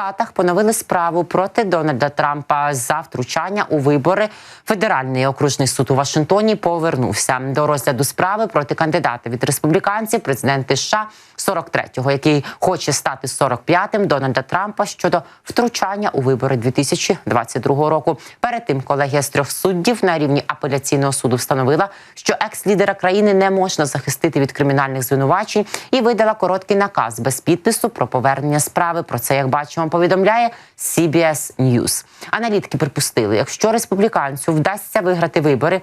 Штатах поновили справу проти Дональда Трампа за втручання у вибори. Федеральний окружний суд у Вашингтоні повернувся до розгляду справи проти кандидата від республіканців, президента США 43-го, який хоче стати 45-м Дональда Трампа щодо втручання у вибори 2022 року. Перед тим колегія з трьох суддів на рівні апеляційного суду встановила, що екс-лідера країни не можна захистити від кримінальних звинувачень і видала короткий наказ без підпису про повернення справи. Про це як бачимо, повідомляє CBS News. Аналітики припустили, якщо республіканцю вдасться виграти вибори.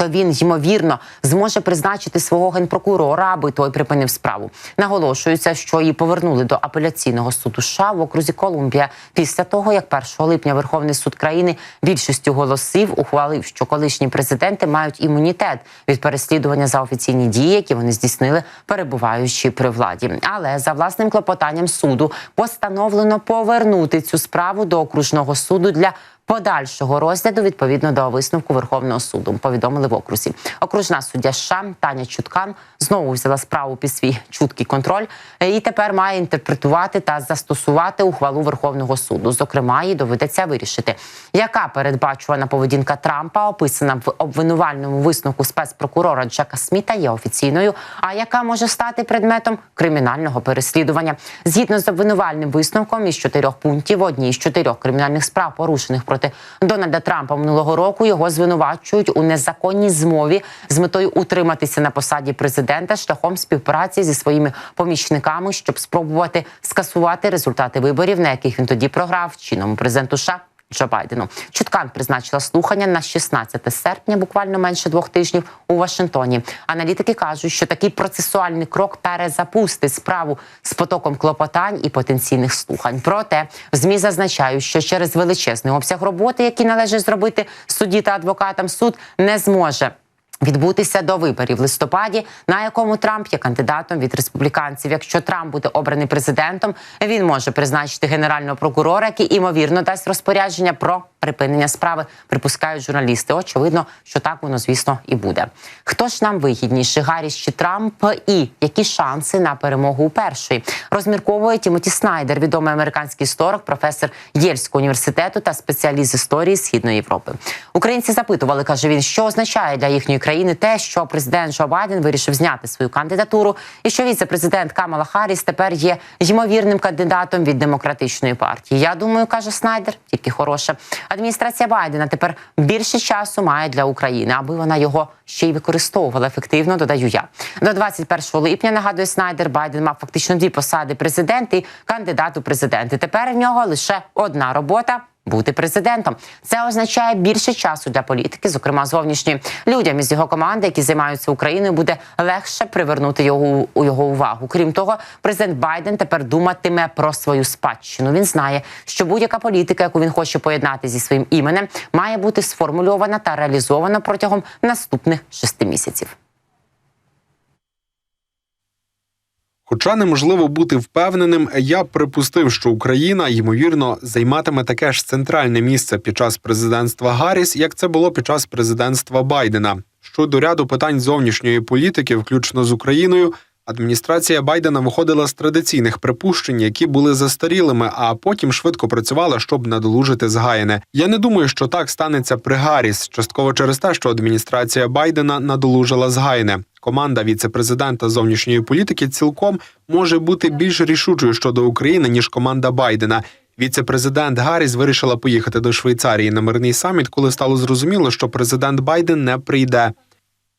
То він ймовірно зможе призначити свого генпрокурора, аби той припинив справу. Наголошується, що її повернули до апеляційного суду США в окрузі Колумбія після того, як 1 липня Верховний суд країни більшістю голосів ухвалив, що колишні президенти мають імунітет від переслідування за офіційні дії, які вони здійснили, перебуваючи при владі. Але за власним клопотанням суду постановлено повернути цю справу до окружного суду для подальшого розгляду відповідно до висновку Верховного суду. Повідомили в окрузі. Окружна суддя США Таня Чуткан знову взяла справу під свій чуткий контроль і тепер має інтерпретувати та застосувати ухвалу Верховного суду. Зокрема, їй доведеться вирішити, яка передбачувана поведінка Трампа, описана в обвинувальному висновку спецпрокурора Джека Сміта, є офіційною, а яка може стати предметом кримінального переслідування згідно з обвинувальним висновком із чотирьох пунктів в одній з чотирьох кримінальних справ, порушених проти Дональда Трампа минулого року. Його звинувачують у незаконній змові з метою утриматися на посаді президента шляхом співпраці зі своїми помічниками, щоб спробувати скасувати результати виборів, на яких він тоді програв чинному президенту США Джо Байдену. Чуткан призначила слухання на 16 серпня, буквально менше двох тижнів у Вашингтоні. Аналітики кажуть, що такий процесуальний крок перезапустить справу з потоком клопотань і потенційних слухань. Проте в змі зазначають, що через величезний обсяг роботи, який належить зробити судді та адвокатам, суд не зможе. Відбутися до виборів в листопаді, на якому Трамп є кандидатом від республіканців. Якщо Трамп буде обраний президентом, він може призначити генерального прокурора, який імовірно дасть розпорядження про припинення справи. Припускають журналісти. Очевидно, що так воно звісно і буде. Хто ж нам вигідніше, Гарріс чи Трамп, і які шанси на перемогу у першої розмірковує Тімоті Снайдер, відомий американський історик, професор Єльського університету та спеціаліст історії Східної Європи. Українці запитували, каже він, що означає для їхньої країни те, що президент Джо Байден вирішив зняти свою кандидатуру, і що віце-президент Камала Харріс тепер є ймовірним кандидатом від демократичної партії. Я думаю, каже Снайдер, тільки хороше. Адміністрація Байдена тепер більше часу має для України, аби вона його ще й використовувала ефективно. Додаю я до 21 липня. Нагадує Снайдер. Байден мав фактично дві посади президент і кандидат у президенти. Тепер в нього лише одна робота. Бути президентом це означає більше часу для політики, зокрема зовнішньої людям із його команди, які займаються Україною, буде легше привернути його у його увагу. Крім того, президент Байден тепер думатиме про свою спадщину. Він знає, що будь-яка політика, яку він хоче поєднати зі своїм іменем, має бути сформульована та реалізована протягом наступних шести місяців. Хоча неможливо бути впевненим, я припустив, що Україна ймовірно займатиме таке ж центральне місце під час президентства Гарріс, як це було під час президентства Байдена. Щодо ряду питань зовнішньої політики, включно з Україною, адміністрація Байдена виходила з традиційних припущень, які були застарілими, а потім швидко працювала, щоб надолужити згаяне. Я не думаю, що так станеться при Гарріс, частково через те, що адміністрація Байдена надолужила згаяне. Команда віце-президента зовнішньої політики цілком може бути більш рішучою щодо України ніж команда Байдена. Віце-президент Гарріс вирішила поїхати до Швейцарії на мирний саміт, коли стало зрозуміло, що президент Байден не прийде.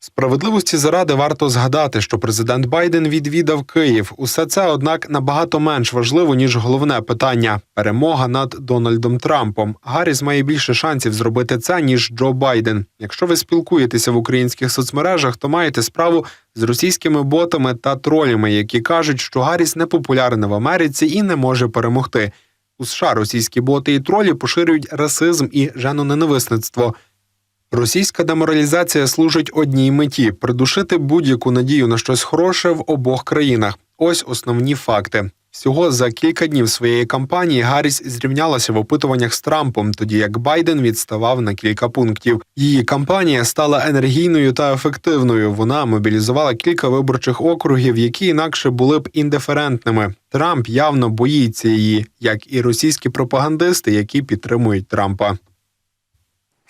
Справедливості заради варто згадати, що президент Байден відвідав Київ. Усе це, однак, набагато менш важливо ніж головне питання перемога над Дональдом Трампом. Гарріс має більше шансів зробити це ніж Джо Байден. Якщо ви спілкуєтеся в українських соцмережах, то маєте справу з російськими ботами та тролями, які кажуть, що Гарріс не популярна в Америці і не може перемогти. У США російські боти і тролі поширюють расизм і женоненависництво. Російська деморалізація служить одній меті придушити будь-яку надію на щось хороше в обох країнах. Ось основні факти. Всього за кілька днів своєї кампанії Гарріс зрівнялася в опитуваннях з Трампом, тоді як Байден відставав на кілька пунктів. Її кампанія стала енергійною та ефективною. Вона мобілізувала кілька виборчих округів, які інакше були б індиферентними. Трамп явно боїться її, як і російські пропагандисти, які підтримують Трампа.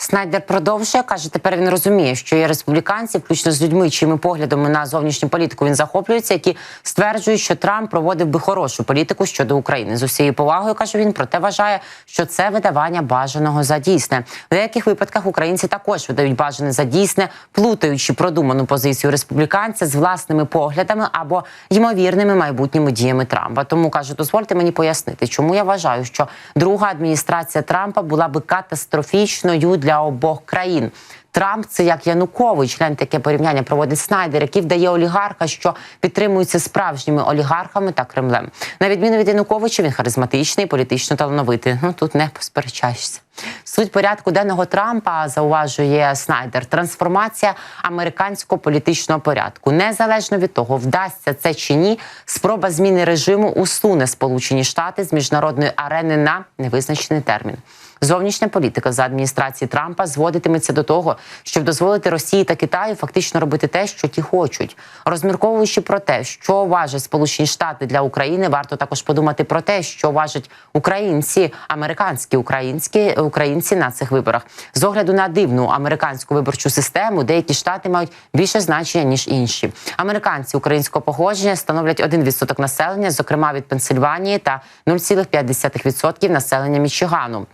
Снайдер продовжує каже, тепер він розуміє, що є республіканці, включно з людьми, чиїми поглядами на зовнішню політику він захоплюється, які стверджують, що Трамп проводив би хорошу політику щодо України. З усією повагою каже він, проте вважає, що це видавання бажаного за дійсне. В деяких випадках українці також видають бажане за дійсне, плутаючи продуману позицію республіканця з власними поглядами або ймовірними майбутніми діями Трампа. Тому каже, дозвольте мені пояснити, чому я вважаю, що друга адміністрація Трампа була би катастрофічною для обох країн. Трамп це як Янукович, гляньте, таке порівняння проводить Снайдер, який вдає олігарха, що підтримується справжніми олігархами та Кремлем. На відміну від Януковича, він харизматичний, політично талановитий. Ну тут не посперечаєшся. Суть порядку денного Трампа зауважує Снайдер. Трансформація американського політичного порядку. Незалежно від того, вдасться це чи ні, спроба зміни режиму усуне Сполучені Штати з міжнародної арени на невизначений термін. Зовнішня політика за адміністрації Трампа зводитиметься до того, щоб дозволити Росії та Китаю фактично робити те, що ті хочуть. Розмірковуючи про те, що важать Сполучені Штати для України, варто також подумати про те, що важать українці, американські українські українці на цих виборах. З огляду на дивну американську виборчу систему, деякі штати мають більше значення ніж інші. Американці українського походження становлять 1% населення, зокрема від Пенсильванії, та 0,5% населення Мічигану.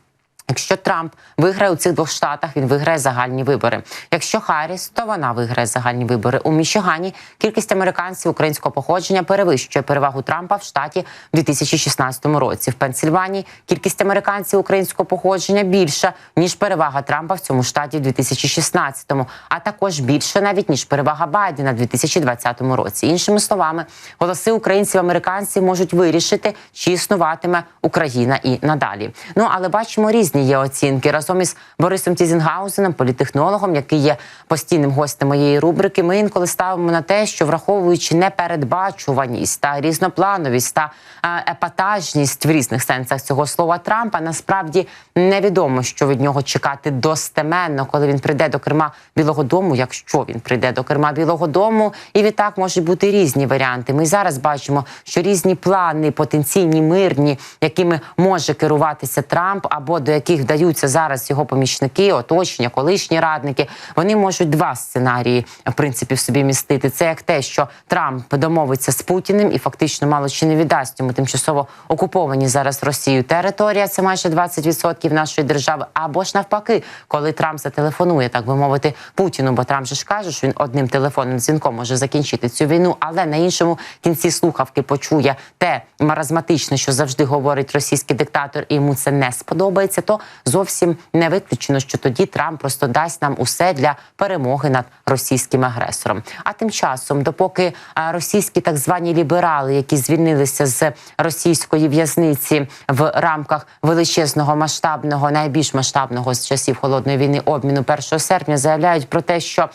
Якщо Трамп виграє у цих двох штатах, він виграє загальні вибори. Якщо Харріс, то вона виграє загальні вибори. У Мічигані кількість американців українського походження перевищує перевагу Трампа в штаті в 2016 році. В Пенсильванії кількість американців українського походження більша ніж перевага Трампа в цьому штаті в 2016-му, а також більше навіть ніж перевага Байдена в 2020 році. Іншими словами, голоси українців-американців можуть вирішити, чи існуватиме Україна і надалі. Ну але бачимо різні є оцінки разом із Борисом Тізінгаузеном, політехнологом, який є постійним гостем моєї рубрики. Ми інколи ставимо на те, що враховуючи непередбачуваність та різноплановість та е, епатажність в різних сенсах цього слова Трампа, насправді невідомо, що від нього чекати достеменно, коли він прийде до керма Білого Дому, якщо він прийде до керма Білого Дому, і відтак можуть бути різні варіанти. Ми зараз бачимо, що різні плани, потенційні мирні, якими може керуватися Трамп, або до яких вдаються зараз його помічники, оточення, колишні радники, вони можуть два сценарії в принципі в собі містити. Це як те, що Трамп домовиться з Путіним і фактично мало чи не віддасть йому тимчасово окуповані зараз Росією територія. Це майже 20% нашої держави. Або ж навпаки, коли Трамп зателефонує, так би мовити, Путіну, бо Трамп же ж каже, що він одним телефонним дзвінком може закінчити цю війну, але на іншому кінці слухавки почує те маразматичне, що завжди говорить російський диктатор, і йому це не сподобається. То зовсім не виключено, що тоді Трамп просто дасть нам усе для перемоги над російським агресором. А тим часом, допоки російські так звані ліберали, які звільнилися з російської в'язниці в рамках величезного масштабного, найбільш масштабного з часів холодної війни обміну 1 серпня, заявляють про те, що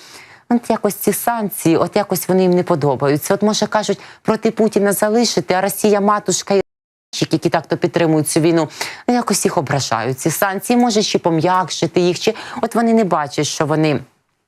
От якось ці санкції, от якось вони їм не подобаються. От може кажуть проти Путіна залишити, а Росія матушка і які так то підтримують цю війну, ну, якось їх ображають. Ці санкції може чи пом'якшити їх, чи от вони не бачать, що вони.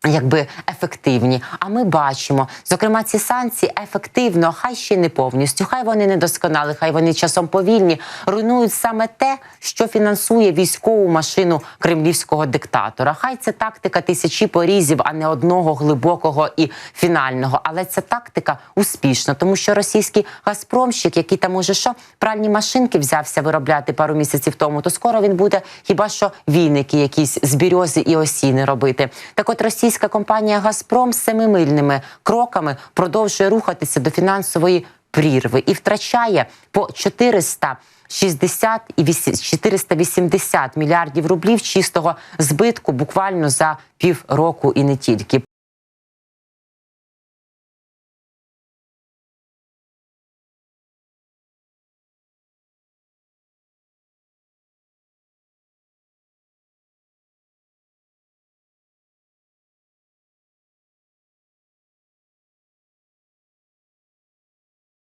Якби ефективні, а ми бачимо, зокрема, ці санкції ефективно, хай ще не повністю, хай вони недосконалі, хай вони часом повільні, руйнують саме те, що фінансує військову машину кремлівського диктатора. Хай це тактика тисячі порізів, а не одного глибокого і фінального. Але ця тактика успішна, тому що російський газпромщик, який там уже що пральні машинки взявся виробляти пару місяців тому, то скоро він буде хіба що війники, якісь з бірьози і осіни робити. Так, от російська компанія Газпром семимильними кроками продовжує рухатися до фінансової прірви і втрачає по 400 60 і 480 мільярдів рублів чистого збитку буквально за півроку і не тільки.